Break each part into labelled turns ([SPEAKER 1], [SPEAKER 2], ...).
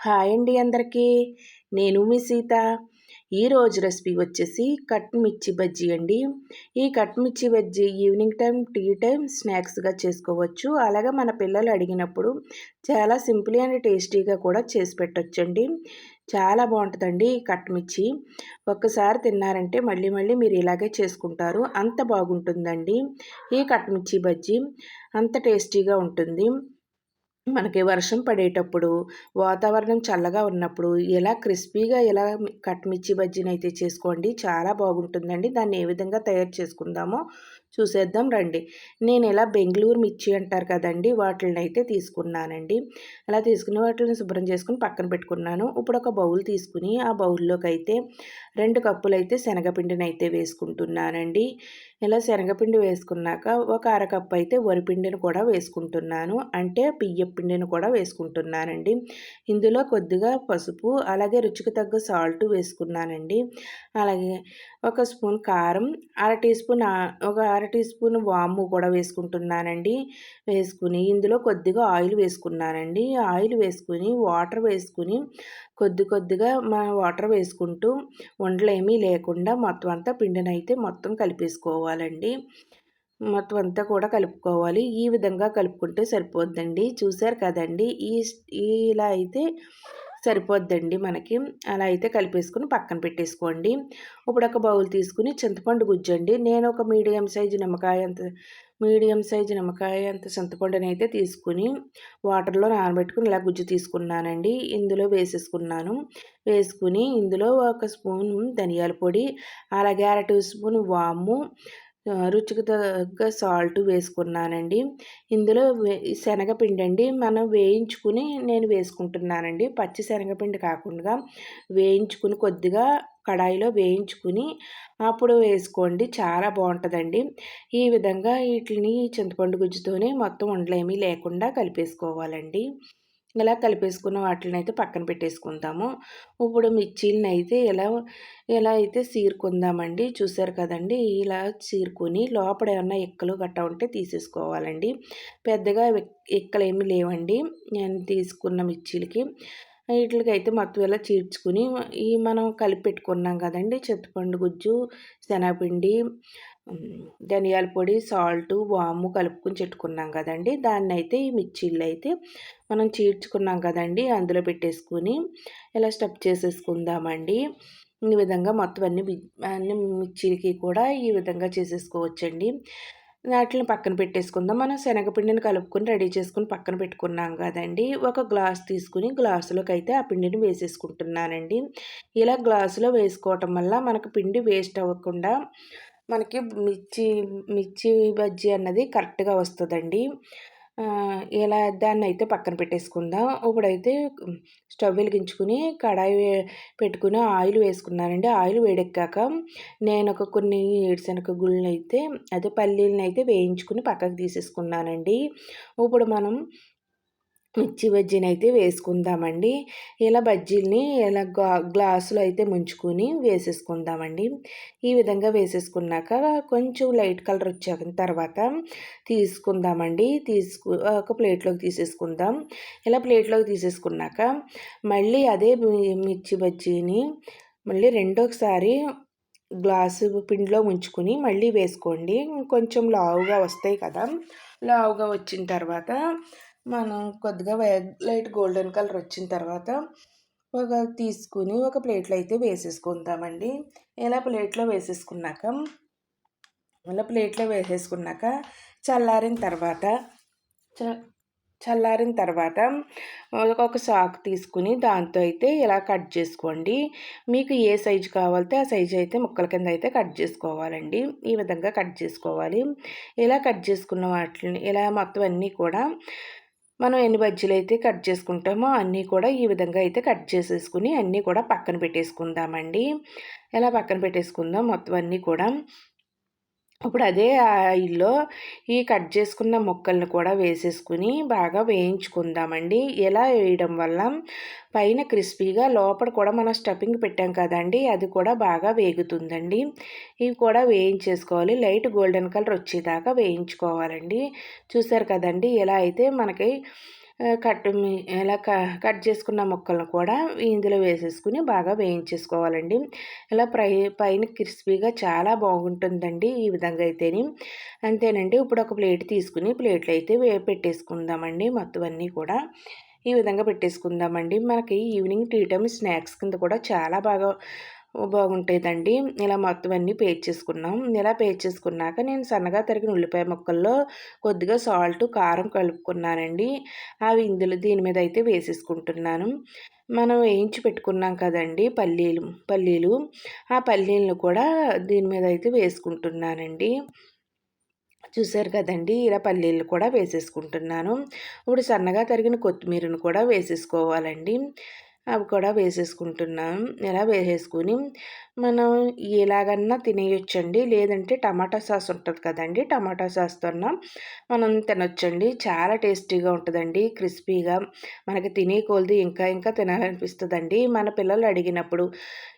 [SPEAKER 1] Hi అండి అందరికీ. నేను మీ సీత. ఈరోజు రెసిపీ వచ్చేసి కట్ మిర్చి బజ్జీ అండి. ఈ cut mirchi bajji evening time tea time స్నాక్స్గా చేసుకోవచ్చు. అలాగే మన పిల్లలు అడిగినప్పుడు చాలా సింపుల్ అండ్ టేస్టీగా కూడా చేసి పెట్టొచ్చండి. చాలా బాగుంటుందండి ఈ కట్ మిర్చి. ఒక్కసారి తిన్నారంటే మళ్ళీ మళ్ళీ మీరు ఇలాగే చేసుకుంటారు. అంత బాగుంటుందండి ఈ కట్ మిర్చి బజ్జీ. అంత టేస్టీగా ఉంటుంది. మనకి వర్షం పడేటప్పుడు వాతావరణం చల్లగా ఉన్నప్పుడు ఎలా క్రిస్పీగా ఎలా కట్ మిర్చి బజ్జీని అయితే చేసుకోండి చాలా బాగుంటుందండి. దాన్ని ఏ విధంగా తయారు చేసుకుందామో చూసేద్దాం రండి. నేను ఇలా బెంగళూరు మిర్చి అంటారు కదండి వాటిని అయితే తీసుకున్నానండి. అలా తీసుకుని వాటిని శుభ్రం చేసుకుని పక్కన పెట్టుకున్నాను. ఇప్పుడు ఒక బౌల్ తీసుకుని ఆ బౌల్లోకి అయితే రెండు కప్పులు అయితే శనగపిండిని అయితే వేసుకుంటున్నానండి. ఇలా శనగపిండి వేసుకున్నాక ఒక అరకప్పు అయితే వరిపిండిని కూడా వేసుకుంటున్నాను. అంటే బియ్య పిండిని కూడా వేసుకుంటున్నానండి. ఇందులో కొద్దిగా పసుపు అలాగే రుచికి తగ్గ సాల్ట్ వేసుకున్నానండి. అలాగే ఒక స్పూన్ కారం అర టీ స్పూన్ ఒక అర టీ స్పూన్ వాము కూడా వేసుకుంటున్నానండి. వేసుకుని ఇందులో కొద్దిగా ఆయిల్ వేసుకున్నానండి. ఆయిల్ వేసుకుని వాటర్ వేసుకుని కొద్ది కొద్దిగా మన వాటర్ వేసుకుంటూ ఉండలేమీ లేకుండా మొత్తం అంతా పిండిని అయితే మొత్తం కలిపేసుకోవాలండి. మొత్తం అంతా కూడా కలుపుకోవాలి. ఈ విధంగా కలుపుకుంటే సరిపోద్దండి. చూసారు కదండి. ఈ ఇలా అయితే సరిపోద్దండి మనకి. అలా అయితే కలిపేసుకుని పక్కన పెట్టేసుకోండి. ఇప్పుడు ఒక బౌల్ తీసుకుని చింతపండు గుజ్జండి. నేను ఒక మీడియం సైజు నిమ్మకాయ అంత మీడియం సైజు నిమ్మకాయ అంత చింతపండుని అయితే తీసుకుని వాటర్లో నానబెట్టుకుని ఇలా గుజ్జు తీసుకున్నానండి. ఇందులో వేసేసుకున్నాను. వేసుకుని ఇందులో ఒక స్పూన్ ధనియాల పొడి అలాగే అర టీ స్పూన్ వాము రుచికి తగ్గ సాల్ట్ వేసుకున్నానండి. ఇందులో శనగపిండి అండి మనం వేయించుకుని నేను వేసుకుంటున్నానండి. పచ్చి శనగపిండి కాకుండా వేయించుకుని కొద్దిగా కడాయిలో వేయించుకుని అప్పుడు వేసుకోండి. చాలా బాగుంటుందండి. ఈ విధంగా వీటిని చింతపండు గుజ్జుతోనే మొత్తం ఉండలేమీ లేకుండా కలిపేసుకోవాలండి. ఇలా కలిపేసుకున్న వాటిని అయితే పక్కన పెట్టేసుకుందాము ఇప్పుడు మిర్చీలను అయితే ఎలా ఎలా అయితే చీరుకుందామండి చూసారు కదండి ఇలా చీరుకుని లోపల ఏమన్నా ఎక్కలు గట్టా ఉంటే తీసేసుకోవాలండి. పెద్దగా ఎక్కలు ఏమి లేవండి. నేను తీసుకున్న మిర్చీలకి. వీటికి అయితే మొత్తం ఇలా చీర్చుకుని ఈ మనం కలిపి పెట్టుకున్నాం కదండి చింతపండు గుజ్జు శనగపిండి ధనియాల పొడి సాల్ట్ వాము కలుపుకొని చెట్టుకున్నాం కదండి. దాన్ని అయితే ఈ మిర్చీలు అయితే మనం చీడ్చుకున్నాం కదండి. అందులో పెట్టేసుకుని ఇలా స్టఫ్ చేసేసుకుందామండి. ఈ విధంగా మొత్తం అన్ని అన్ని మిర్చీలకి కూడా ఈ విధంగా చేసేసుకోవచ్చండి. వాటిని పక్కన పెట్టేసుకుందాం. మనం శనగపిండిని కలుపుకొని రెడీ చేసుకుని పక్కన పెట్టుకున్నాం కదండి. ఒక గ్లాస్ తీసుకుని గ్లాసులోకి అయితే ఆ పిండిని వేసేసుకుంటున్నానండి. ఇలా గ్లాసులో వేసుకోవటం వల్ల మనకు పిండి వేస్ట్ అవ్వకుండా మనకి మిర్చి మిర్చి బజ్జీ అన్నది కరెక్ట్గా వస్తుందండి. ఇలా దాన్ని అయితే పక్కన పెట్టేసుకుందాం. ఇప్పుడైతే స్టవ్ వెలిగించుకుని కడాయి పెట్టుకుని ఆయిల్ వేసుకున్నానండి. ఆయిల్ వేడెక్కాక నేను ఒక కొన్ని ఏడుశనగ గుళ్ళని అయితే అదే పల్లీలను అయితే వేయించుకుని పక్కకు తీసేసుకున్నానండి. ఇప్పుడు మనం మిర్చి బజ్జీని అయితే వేసుకుందామండి. ఇలా బజ్జీలని ఇలా గ్లాసులో అయితే ముంచుకొని వేసేసుకుందామండి. ఈ విధంగా వేసేసుకున్నాక కొంచెం లైట్ కలర్ వచ్చాక తర్వాత తీసుకుందామండి. తీసుకు ఒక ప్లేట్లోకి తీసేసుకుందాం. ఇలా ప్లేట్లోకి తీసేసుకున్నాక మళ్ళీ అదే మిర్చి బజ్జీని మళ్ళీ రెండోసారి గ్లాసు పిండిలో ఉంచుకుని మళ్ళీ వేసుకోండి. కొంచెం లావుగా వస్తాయి కదా. లావుగా వచ్చిన తర్వాత మనం కొద్దిగా లైట్ గోల్డెన్ కలర్ వచ్చిన తర్వాత ఒక తీసుకుని ఒక ప్లేట్లో అయితే వేసేసుకుంటామండి ఇలా ప్లేట్లో వేసేసుకున్నాక ఇలా ప్లేట్లో వేసేసుకున్నాక చల్లారిన తర్వాత చ చల్లారిన తర్వాత ఒక సాక్ తీసుకుని దాంతో అయితే ఇలా కట్ చేసుకోండి. మీకు ఏ సైజు కావాలితే ఆ సైజు అయితే ముక్కల కింద అయితే కట్ చేసుకోవాలండి. ఈ విధంగా కట్ చేసుకోవాలి. ఇలా కట్ చేసుకున్న వాటిని ఇలా మొత్తం అన్నీ కూడా మనం ఎన్ని బజ్జీలు అయితే కట్ చేసుకుంటామో అన్నీ కూడా ఈ విధంగా అయితే కట్ చేసేసుకుని అన్నీ కూడా పక్కన పెట్టేసుకుందామండి. ఎలా పక్కన పెట్టేసుకుందాం? మొత్తం అన్నీ కూడా ఇప్పుడు అదే ఆయిల్లో ఈ కట్ చేసుకున్న ముక్కలను కూడా వేసేసుకుని బాగా వేయించుకుందామండి. ఎలా వేయడం వల్ల పైన క్రిస్పీగా లోపల కూడా మనం స్టఫింగ్ పెట్టాం కదండి అది కూడా బాగా వేగుతుందండి. ఇవి కూడా వేయించేసుకోవాలి. లైట్ గోల్డెన్ కలర్ వచ్చేదాకా వేయించుకోవాలండి. చూసారు కదండి ఎలా అయితే మనకి కట్ ఇలా క- కట్ చేసుకున్న ముక్కలను కూడా ఇందులో వేసేసుకుని బాగా వేయించేసుకోవాలండి. ఇలా ప్రై పైన క్రిస్పీగా చాలా బాగుంటుందండి ఈ విధంగా అయితేని. అంతేనండి ఇప్పుడు ఒక ప్లేట్ తీసుకుని ప్లేట్లో అయితే వే పెట్టేసుకుందామండి మొత్తం అన్నీ కూడా. ఈ విధంగా పెట్టేసుకుందామండి. మనకి ఈవినింగ్ టీ టైం స్నాక్స్ కింద కూడా చాలా బాగా బాగుంటుందండి. ఇలా మొత్తం అన్నీ పేస్ట్ చేసుకున్నాం. ఇలా పేస్ట్ చేసుకున్నాక నేను సన్నగా తరిగిన ఉల్లిపాయ ముక్కల్లో కొద్దిగా సాల్ట్ కారం కలుపుకున్నానండి. అవి ఇందులో దీని మీద అయితే వేసేసుకుంటున్నాను. మనం వేయించి పెట్టుకున్నాం కదండి పల్లీలు పల్లీలు. ఆ పల్లీలను కూడా దీని మీద అయితే వేసుకుంటున్నానండి. చూసారు కదండి ఇలా పల్లీలు కూడా వేసేసుకుంటున్నాను. ఇప్పుడు సన్నగా తరిగిన కొత్తిమీరను కూడా వేసేసుకోవాలండి. అవి కూడా వేసేసుకుంటున్నాం. ఇలా వేసేసుకుని మనం ఎలాగన్నా తినేయొచ్చండి. లేదంటే టమాటా సాస్ ఉంటుంది కదండి. టమాటా సాస్తో మనం తినొచ్చండి. చాలా టేస్టీగా ఉంటుందండి. క్రిస్పీగా మనకి తినే కొలది ఇంకా ఇంకా తినాలనిపిస్తుందండి. మన పిల్లలు అడిగినప్పుడు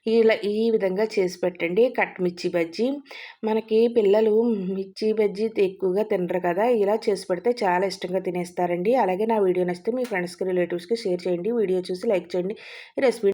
[SPEAKER 1] ఇలా ఈ విధంగా చేసి పెట్టండి. కట్ మిర్చి బజ్జీ. మనకి పిల్లలు మిర్చి బజ్జీ ఎక్కువగా తినరు కదా. ఇలా చేసి పెడితే చాలా ఇష్టంగా తినేస్తారండి. అలాగే నా వీడియో నచ్చితే మీ ఫ్రెండ్స్కి రిలేటివ్స్కి షేర్ చేయండి. వీడియో చూసి లైక్ చేయండి. రెసిపీ